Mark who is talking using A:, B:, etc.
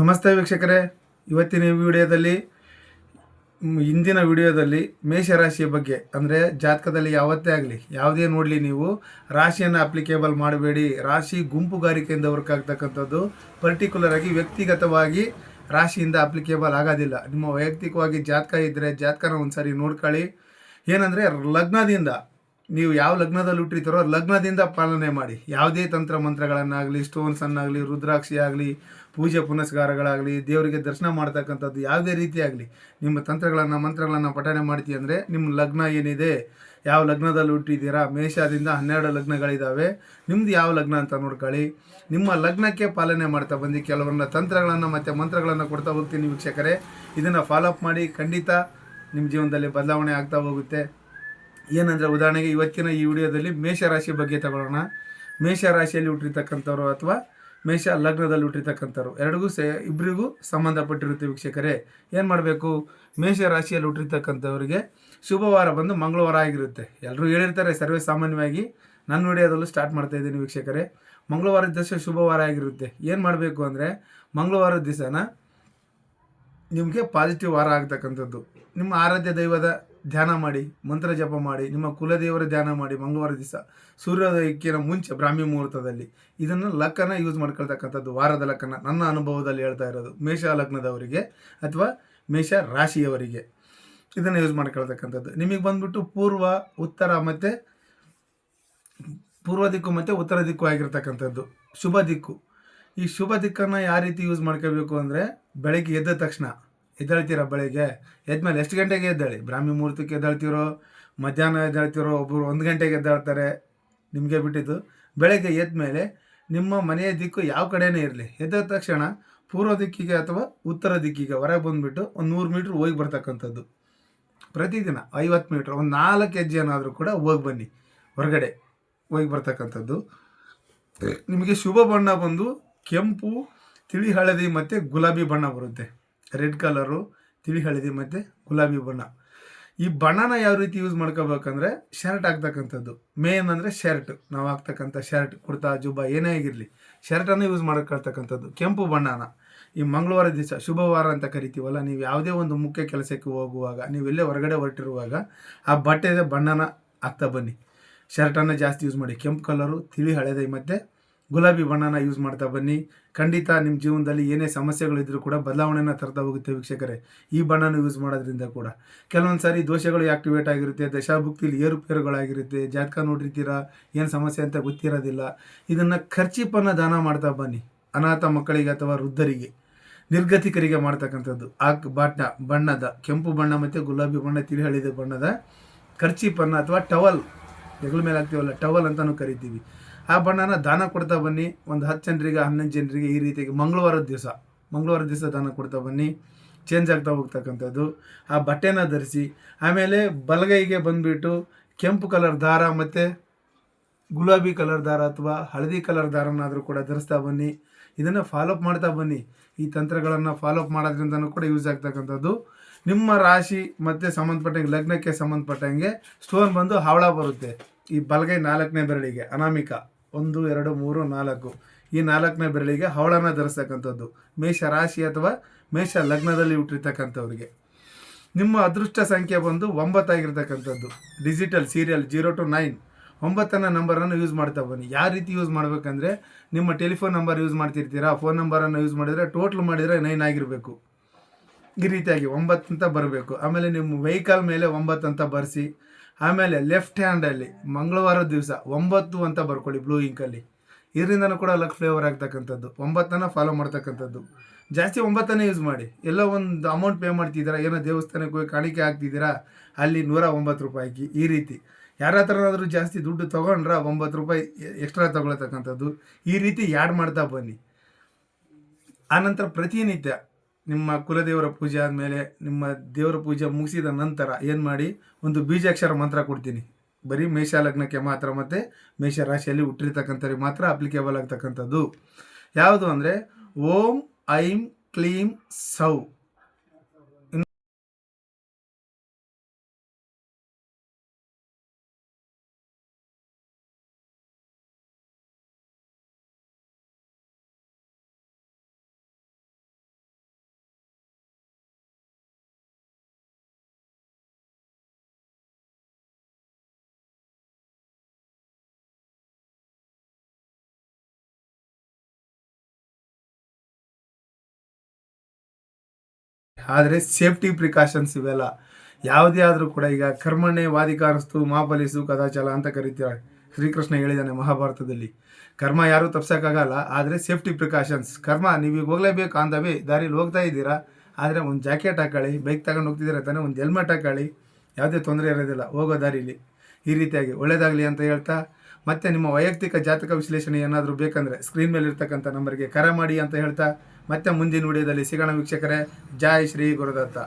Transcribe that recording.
A: ನಮಸ್ತೆ ವೀಕ್ಷಕರೇ. ಇವತ್ತಿನ ವಿಡಿಯೋದಲ್ಲಿ ಇಂದಿನ ವಿಡಿಯೋದಲ್ಲಿ ಮೇಷರಾಶಿಯ ಬಗ್ಗೆ, ಅಂದರೆ ಜಾತಕದಲ್ಲಿ ಯಾವತ್ತೇ ಆಗಲಿ, ಯಾವುದೇ ನೋಡಲಿ ನೀವು, ರಾಶಿಯನ್ನು ಅಪ್ಲಿಕೇಬಲ್ ಮಾಡಬೇಡಿ. ರಾಶಿ ಗುಂಪುಗಾರಿಕೆಯಿಂದ ವರ್ಕ್ ಆಗ್ತಕ್ಕಂಥದ್ದು ಪರ್ಟಿಕ್ಯುಲರ್ ಆಗಿ ವ್ಯಕ್ತಿಗತವಾಗಿ ರಾಶಿಯಿಂದ ಅಪ್ಲಿಕೇಬಲ್ ಆಗೋದಿಲ್ಲ. ನಿಮ್ಮ ವೈಯಕ್ತಿಕವಾಗಿ ಜಾತಕ ಇದ್ದರೆ ಜಾತಕನ ಒಂದು ಸಾರಿ ನೋಡ್ಕೊಳ್ಳಿ. ಏನಂದರೆ, ಲಗ್ನದಿಂದ ನೀವು ಯಾವ ಲಗ್ನದಲ್ಲಿ ಹುಟ್ಟಿರ್ತಾರೋ ಲಗ್ನದಿಂದ ಪಾಲನೆ ಮಾಡಿ. ಯಾವುದೇ ತಂತ್ರ ಮಂತ್ರಗಳನ್ನಾಗಲಿ ಸ್ಟೋನ್ಸನ್ನಾಗಲಿ ರುದ್ರಾಕ್ಷಿ ಆಗಲಿ, ಪೂಜೆ ಪುನಸ್ಕಾರಗಳಾಗಲಿ, ದೇವರಿಗೆ ದರ್ಶನ ಮಾಡ್ತಕ್ಕಂಥದ್ದು ಯಾವುದೇ ರೀತಿಯಾಗಲಿ ನಿಮ್ಮ ತಂತ್ರಗಳನ್ನು, ಮಂತ್ರಗಳನ್ನು ಪಠನೆ ಮಾಡ್ತೀವಿ ಅಂದರೆ ನಿಮ್ಮ ಲಗ್ನ ಏನಿದೆ, ಯಾವ ಲಗ್ನದಲ್ಲಿ ಹುಟ್ಟಿದ್ದೀರಾ, ಮೇಷದಿಂದ ಹನ್ನೆರಡು ಲಗ್ನಗಳಿದ್ದಾವೆ ನಿಮ್ದು ಯಾವ ಲಗ್ನ ಅಂತ ನೋಡ್ಕೊಳ್ಳಿ. ನಿಮ್ಮ ಲಗ್ನಕ್ಕೆ ಪಾಲನೆ ಮಾಡ್ತಾ ಬಂದು ಕೆಲವನ್ನ ತಂತ್ರಗಳನ್ನು ಮತ್ತು ಮಂತ್ರಗಳನ್ನು ಕೊಡ್ತಾ ಹೋಗ್ತೀನಿ ವೀಕ್ಷಕರೇ. ಇದನ್ನು ಫಾಲೋಅಪ್ ಮಾಡಿ ಖಂಡಿತ ನಿಮ್ಮ ಜೀವನದಲ್ಲಿ ಬದಲಾವಣೆ ಆಗ್ತಾ ಹೋಗುತ್ತೆ. ಏನಂದರೆ ಉದಾಹರಣೆಗೆ ಇವತ್ತಿನ ಈ ವಿಡಿಯೋದಲ್ಲಿ ಮೇಷರಾಶಿ ಬಗ್ಗೆ ತಗೊಳ್ಳೋಣ. ಮೇಷರಾಶಿಯಲ್ಲಿ ಹುಟ್ಟಿರ್ತಕ್ಕಂಥವ್ರು ಅಥವಾ ಮೇಷ ಲಗ್ನದಲ್ಲಿ ಹುಟ್ಟಿರ್ತಕ್ಕಂಥವ್ರು ಎರಡಿಗೂ ಸೇ ಇಬ್ಬರಿಗೂ ಸಂಬಂಧಪಟ್ಟಿರುತ್ತೆ ವೀಕ್ಷಕರೇ. ಏನು ಮಾಡಬೇಕು? ಮೇಷ ರಾಶಿಯಲ್ಲಿ ಹುಟ್ಟಿರ್ತಕ್ಕಂಥವ್ರಿಗೆ ಶುಭವಾರ ಬಂದು ಮಂಗಳವಾರ ಆಗಿರುತ್ತೆ. ಎಲ್ಲರೂ ಹೇಳಿರ್ತಾರೆ, ಸರ್ವೇ ಸಾಮಾನ್ಯವಾಗಿ ನನ್ನ ವಿಡಿಯೋದಲ್ಲೂ ಸ್ಟಾರ್ಟ್ ಮಾಡ್ತಾ ಇದ್ದೀನಿ ವೀಕ್ಷಕರೇ. ಮಂಗಳವಾರ ದಿವಸ ಶುಭವಾರ ಆಗಿರುತ್ತೆ. ಏನು ಮಾಡಬೇಕು ಅಂದರೆ ಮಂಗಳವಾರದ ದಿವಸನ ನಿಮಗೆ ಪಾಸಿಟಿವ್ ವಾರ ಆಗ್ತಕ್ಕಂಥದ್ದು. ನಿಮ್ಮ ಆರಾಧ್ಯ ದೈವದ ಧ್ಯಾನ ಮಾಡಿ, ಮಂತ್ರ ಜಪ ಮಾಡಿ, ನಿಮ್ಮ ಕುಲದೇವರ ಧ್ಯಾನ ಮಾಡಿ ಮಂಗಳವಾರ ದಿವಸ ಸೂರ್ಯೋದಯಕ್ಕಿನ ಮುಂಚೆ ಬ್ರಾಹ್ಮಿ ಮುಹೂರ್ತದಲ್ಲಿ. ಇದನ್ನು ಲಕ್ಕನ ಯೂಸ್ ಮಾಡ್ಕೊಳ್ತಕ್ಕಂಥದ್ದು, ವಾರದ ಲಕ್ಕನ ನನ್ನ ಅನುಭವದಲ್ಲಿ ಹೇಳ್ತಾ ಇರೋದು, ಮೇಷ ಲಗ್ನದವರಿಗೆ ಅಥವಾ ಮೇಷ ರಾಶಿಯವರಿಗೆ. ಇದನ್ನು ಯೂಸ್ ಮಾಡ್ಕೊಳ್ತಕ್ಕಂಥದ್ದು. ನಿಮಗೆ ಬಂದ್ಬಿಟ್ಟು ಪೂರ್ವ, ಉತ್ತರ ಮತ್ತು ಪೂರ್ವ ದಿಕ್ಕು ಮತ್ತು ಉತ್ತರ ದಿಕ್ಕು ಆಗಿರ್ತಕ್ಕಂಥದ್ದು. ಶುಭ ದಿಕ್ಕು. ಈ ಶುಭ ದಿಕ್ಕನ್ನು ಯಾವ ರೀತಿ ಯೂಸ್ ಮಾಡ್ಕೋಬೇಕು ಅಂದರೆ, ಬೆಳಗ್ಗೆ ಎದ್ದ ತಕ್ಷಣ. ಎದ್ದೇಳ್ತೀರಾ ಬೆಳಿಗ್ಗೆ ಎದ್ಮೇಲೆ ಎಷ್ಟು ಗಂಟೆಗೆ ಎದ್ದಾಳಿ? ಬ್ರಾಹ್ಮಿ ಮುಹೂರ್ತಕ್ಕೆ ಎದ್ದೇಳ್ತಿರೋ? ಮಧ್ಯಾಹ್ನ ಎದ್ದೇಳ್ತಿರೋ? ಒಬ್ಬರು ಒಂದು ಗಂಟೆಗೆ ಎದ್ದಾಳ್ತಾರೆ? ನಿಮಗೆ ಬಿಟ್ಟಿದ್ದು. ಬೆಳಗ್ಗೆ ಎದ್ದ ಮೇಲೆ ನಿಮ್ಮ ಮನೆಯ ದಿಕ್ಕು ಯಾವ ಕಡೆನೇ ಇರಲಿ? ಎದ್ದ ತಕ್ಷಣ ಪೂರ್ವ ದಿಕ್ಕಿಗೆ ಅಥವಾ ಉತ್ತರ ದಿಕ್ಕಿಗೆ ಹೊರಗೆ ಬಂದುಬಿಟ್ಟು ಒಂದು ನೂರು ಮೀಟ್ರ್ ಹೋಗಿ ಬರ್ತಕ್ಕಂಥದ್ದು. ಪ್ರತಿದಿನ ಐವತ್ತು ಮೀಟ್ರ್, ಒಂದು ನಾಲ್ಕು ಹೆಜ್ಜೆ ಏನಾದರೂ ಕೂಡ ಹೋಗಿ ಬನ್ನಿ. ಹೊರಗಡೆ ಹೋಗಿ ಬರ್ತಕ್ಕಂಥದ್ದು. ನಿಮಗೆ ಶುಭ ಬಣ್ಣ ಬಂದು ಕೆಂಪು, ತಿಳಿ ಹಳದಿ ಮತ್ತು ಗುಲಾಬಿ ಬಣ್ಣ ಬರುತ್ತೆ. ರೆಡ್ ಕಲರು, ತಿಳಿ ಹಳದಿ ಮತ್ತು ಗುಲಾಬಿ ಬಣ್ಣ. ಈ ಬಣ್ಣನ ಯಾವ ರೀತಿ ಯೂಸ್ ಮಾಡ್ಕೋಬೇಕಂದ್ರೆ ಶರ್ಟ್ ಹಾಕ್ತಕ್ಕಂಥದ್ದು. ಮೇನ್ ಅಂದರೆ ಶರ್ಟ್. ನಾವು ಹಾಕ್ತಕ್ಕಂಥ ಶರ್ಟ್, ಕುರ್ತಾ, ಜುಬ್ಬ ಏನೇ ಆಗಿರಲಿ, ಶರ್ಟನ್ನು ಯೂಸ್ ಮಾಡ್ಕೊಳ್ತಕ್ಕಂಥದ್ದು. ಕೆಂಪು ಬಣ್ಣನ. ಈ ಮಂಗಳವಾರ ದಿವಸ, ಶುಭವಾರ ಅಂತ ಕರಿತೀವಲ್ಲ, ನೀವು ಯಾವುದೇ ಒಂದು ಮುಖ್ಯ ಕೆಲಸಕ್ಕೆ ಹೋಗುವಾಗ ನೀವೆಲ್ಲೇ ಹೊರಗಡೆ ಹೊರಟಿರುವಾಗ, ಆ ಬಟ್ಟೆದ ಬಣ್ಣನ ಹಾಕ್ತಾ ಬನ್ನಿ. ಶರ್ಟನ್ನು ಜಾಸ್ತಿ ಯೂಸ್ ಮಾಡಿ. ಕೆಂಪು ಕಲರು, ತಿಳಿ ಹಳದಿ ಮತ್ತು ಗುಲಾಬಿ ಬಣ್ಣನ ಯೂಸ್ ಮಾಡ್ತಾ ಬನ್ನಿ. ಖಂಡಿತ ನಿಮ್ಮ ಜೀವನದಲ್ಲಿ ಏನೇ ಸಮಸ್ಯೆಗಳಿದ್ರೂ ಕೂಡ ಬದಲಾವಣೆನ ತರ್ತಾ ಹೋಗುತ್ತೆ ವೀಕ್ಷಕರೇ. ಈ ಬಣ್ಣನ ಯೂಸ್ ಮಾಡೋದ್ರಿಂದ ಕೂಡ. ಕೆಲವೊಂದು ಸಾರಿ ದೋಷಗಳು ಆಕ್ಟಿವೇಟ್ ಆಗಿರುತ್ತೆ, ದಶಾಭುಕ್ತಿಲಿ ಏರುಪೇರುಗಳಾಗಿರುತ್ತೆ, ಜಾತಕ ನೋಡಿರ್ತೀರಾ, ಏನು ಸಮಸ್ಯೆ ಅಂತ ಗೊತ್ತಿರೋದಿಲ್ಲ. ಇದನ್ನು ಖರ್ಚಿಪನ್ನು ದಾನ ಮಾಡ್ತಾ ಬನ್ನಿ. ಅನಾಥ ಮಕ್ಕಳಿಗೆ ಅಥವಾ ವೃದ್ಧರಿಗೆ. ನಿರ್ಗತಿಕರಿಗೆ ಮಾಡ್ತಕ್ಕಂಥದ್ದು. ಆ ಬಾಟ್ನ, ಬಣ್ಣದ, ಕೆಂಪು ಬಣ್ಣ ಮತ್ತು ಗುಲಾಬಿ ಬಣ್ಣ ತಿಳಿ ಹಳಿದ ಬಣ್ಣದ ಖರ್ಚಿಪನ್ನು ಅಥವಾ ಟವಲ್. ಹೆಗಲ ಮೇಲೆ ಹಾಕ್ತೀವಲ್ಲ, ಟವಲ್ ಅಂತಲೂ ಕರಿತೀವಿ. ಆ ಬಣ್ಣನ ದಾನ ಕೊಡ್ತಾ ಬನ್ನಿ. ಒಂದು ಹತ್ತು ಜನರಿಗೆ, ಹನ್ನೊಂದು ಜನರಿಗೆ ಈ ರೀತಿಯಾಗಿ ಮಂಗಳವಾರದ ದಿವಸ ಮಂಗಳವಾರದ ದಿವಸ ದಾನ ಕೊಡ್ತಾ ಬನ್ನಿ. ಚೇಂಜ್ ಆಗ್ತಾ ಹೋಗ್ತಕ್ಕಂಥದ್ದು. ಆ ಬಟ್ಟೆನ ಧರಿಸಿ, ಆಮೇಲೆ ಬಲಗೈಗೆ ಬಂದುಬಿಟ್ಟು ಕೆಂಪು ಕಲರ್ ದಾರ ಮತ್ತು ಗುಲಾಬಿ ಕಲರ್ ದಾರ ಅಥವಾ ಹಳದಿ ಕಲರ್ ದಾರನಾದರೂ ಕೂಡ ಧರಿಸ್ತಾ ಬನ್ನಿ. ಇದನ್ನು ಫಾಲೋಅಪ್ ಮಾಡ್ತಾ ಬನ್ನಿ. ಈ ತಂತ್ರಗಳನ್ನು ಫಾಲೋಅಪ್ ಮಾಡೋದ್ರಿಂದನೂ ಕೂಡ ಯೂಸ್ ಆಗ್ತಕ್ಕಂಥದ್ದು. ನಿಮ್ಮ ರಾಶಿ ಮತ್ತು ಸಂಬಂಧಪಟ್ಟಂಗೆ ಲಗ್ನಕ್ಕೆ ಸಂಬಂಧಪಟ್ಟಂಗೆ ಸ್ಟೋನ್ ಬಂದು ಹಾವಳ ಬರುತ್ತೆ. ಈ ಬಲಗೈ ನಾಲ್ಕನೇ ಬೆರಳಿಗೆ, ಅನಾಮಿಕ. ಒಂದು, ಎರಡು, ಮೂರು, ನಾಲ್ಕು. ಈ ನಾಲ್ಕನೇ ಬೆರಳಿಗೆ ಹವಳನ ಧರಿಸ್ತಕ್ಕಂಥದ್ದು. ಮೇಷ ರಾಶಿ ಅಥವಾ ಮೇಷ ಲಗ್ನದಲ್ಲಿ ಹುಟ್ಟಿರ್ತಕ್ಕಂಥವ್ರಿಗೆ. ನಿಮ್ಮ ಅದೃಷ್ಟ ಸಂಖ್ಯೆ ಬಂದು ಒಂಬತ್ತಾಗಿರ್ತಕ್ಕಂಥದ್ದು. Digital serial zero two nine. ಒಂಬತ್ತನ ನಂಬರನ್ನು ಯೂಸ್ ಮಾಡ್ತಾ ಬನ್ನಿ. ಯಾವ ರೀತಿ ಯೂಸ್ ಮಾಡಬೇಕಂದ್ರೆ ನಿಮ್ಮ ಟೆಲಿಫೋನ್ ನಂಬರ್ ಯೂಸ್ ಮಾಡ್ತಿರ್ತೀರಾ? ಫೋನ್ ನಂಬರನ್ನು ಯೂಸ್ ಮಾಡಿದರೆ ಟೋಟ್ಲ್ ಮಾಡಿದರೆ ನೈನ್ ಆಗಿರಬೇಕು. ಈ ರೀತಿಯಾಗಿ ಒಂಬತ್ತು ಅಂತ ಬರಬೇಕು. ಆಮೇಲೆ ನಿಮ್ಮ ವೆಹಿಕಲ್ ಮೇಲೆ ಒಂಬತ್ತು ಅಂತ ಬರೆಸಿ. ಆಮೇಲೆ ಲೆಫ್ಟ್ ಹ್ಯಾಂಡಲ್ಲಿ ಮಂಗಳವಾರ ದಿವಸ ಒಂಬತ್ತು ಅಂತ ಬರ್ಕೊಳ್ಳಿ ಬ್ಲೂ ಇಂಕಲ್ಲಿ ಇದರಿಂದನೂ ಕೂಡ ಲಕ್ ಫ್ಲೇವರ್ ಆಗ್ತಕ್ಕಂಥದ್ದು. ಒಂಬತ್ತನ್ನು ಫಾಲೋ ಮಾಡ್ತಕ್ಕಂಥದ್ದು. ಜಾಸ್ತಿ ಒಂಬತ್ತನ್ನೇ ಯೂಸ್ ಮಾಡಿ. ಎಲ್ಲ ಒಂದು ಅಮೌಂಟ್ ಪೇ ಮಾಡ್ತಿದ್ದೀರಾ, ಏನೋ ದೇವಸ್ಥಾನಕ್ಕೆ ಹೋಗಿ ಕಾಣಿಕೆ ಹಾಕ್ತಿದ್ದೀರಾ, ಅಲ್ಲಿ ನೂರ ಒಂಬತ್ತು ರೂಪಾಯಿಗೆ ಈ ರೀತಿ. ಯಾರ ಹತ್ರನಾದರೂ ಜಾಸ್ತಿ ದುಡ್ಡು ತೊಗೊಂಡ್ರೆ ಒಂಬತ್ತು ರೂಪಾಯಿ ಎಕ್ಸ್ಟ್ರಾ ತೊಗೊಳತಕ್ಕಂಥದ್ದು. ಈ ರೀತಿ ಯಾಡ್ ಮಾಡ್ತಾ ಬನ್ನಿ. ಆನಂತರ ಪ್ರತಿನಿತ್ಯ ನಿಮ್ಮ ಕುಲದೇವರ ಪೂಜೆ ಆದಮೇಲೆ ನಿಮ್ಮ ದೇವರ ಪೂಜೆ ಮುಗಿಸಿದ ನಂತರ ಏನು ಮಾಡಿ ಒಂದು ಬೀಜಾಕ್ಷರ ಮಂತ್ರ ಕೊಡ್ತೀನಿ. ಬರೀ ಮೇಷ ಲಗ್ನಕ್ಕೆ ಮಾತ್ರ ಮತ್ತು ಮೇಷ ರಾಶಿಯಲ್ಲಿ ಹುಟ್ಟಿರ್ತಕ್ಕಂಥವ್ರಿಗೆ ಮಾತ್ರ ಅಪ್ಲಿಕೇಬಲ್ ಆಗ್ತಕ್ಕಂಥದ್ದು. ಯಾವುದು ಅಂದರೆ ಓಂ ಐಂ ಕ್ಲೀಂ ಸೌ. ಆದರೆ ಸೇಫ್ಟಿ ಪ್ರಿಕಾಷನ್ಸ್ ಇವೆಲ್ಲ. ಯಾವುದೇ ಆದರೂ ಕೂಡ ಈಗ ಕರ್ಮಣ್ಣೆ ವಾದಿಕಾರಸ್ತು ಮಹಾಬಲಿಸು ಕದಾಚಲ ಅಂತ ಕರೀತಾರೆ. ಶ್ರೀಕೃಷ್ಣ ಹೇಳಿದ್ದಾನೆ ಮಹಾಭಾರತದಲ್ಲಿ. ಕರ್ಮ ಯಾರೂ ತಪ್ಸೋಕ್ಕಾಗಲ್ಲ, ಆದರೆ ಸೇಫ್ಟಿ ಪ್ರಿಕಾಷನ್ಸ್. ಕರ್ಮ ನೀವು ಈಗ ಹೋಗಲೇಬೇಕು ಅಂದವೇ ದಾರಿಲಿ ಹೋಗ್ತಾ ಇದ್ದೀರಾ? ಆದರೆ ಒಂದು ಜಾಕೆಟ್ ಹಾಕೊಳ್ಳಿ, ಬೈಕ್ ತಗೊಂಡು ಹೋಗ್ತಿದ್ದೀರಾ ತಾನೇ, ಒಂದು ಹೆಲ್ಮೆಟ್ ಹಾಕೊಳ್ಳಿ. ಯಾವುದೇ ತೊಂದರೆ ಇರೋದಿಲ್ಲ, ಹೋಗೋ ದಾರಿಲಿ. ಈ ರೀತಿಯಾಗಿ ಒಳ್ಳೇದಾಗಲಿ ಅಂತ ಹೇಳ್ತಾ, ಮತ್ತೆ ನಿಮ್ಮ ವೈಯಕ್ತಿಕ ಜಾತಕ ವಿಶ್ಲೇಷಣೆ ಏನಾದರೂ ಬೇಕಂದರೆ ಸ್ಕ್ರೀನ್ ಮೇಲೆ ಇರ್ತಕ್ಕಂಥ ನಂಬರ್ಗೆ ಕರೆ ಮಾಡಿ ಅಂತ ಹೇಳ್ತಾ ಮತ್ತೆ ಮುಂದಿನ ವಿಡಿಯೋದಲ್ಲಿ ಸಿಗೋಣ ವೀಕ್ಷಕರೇ. ಜೈ ಶ್ರೀ ಗುರುದತ್ತ.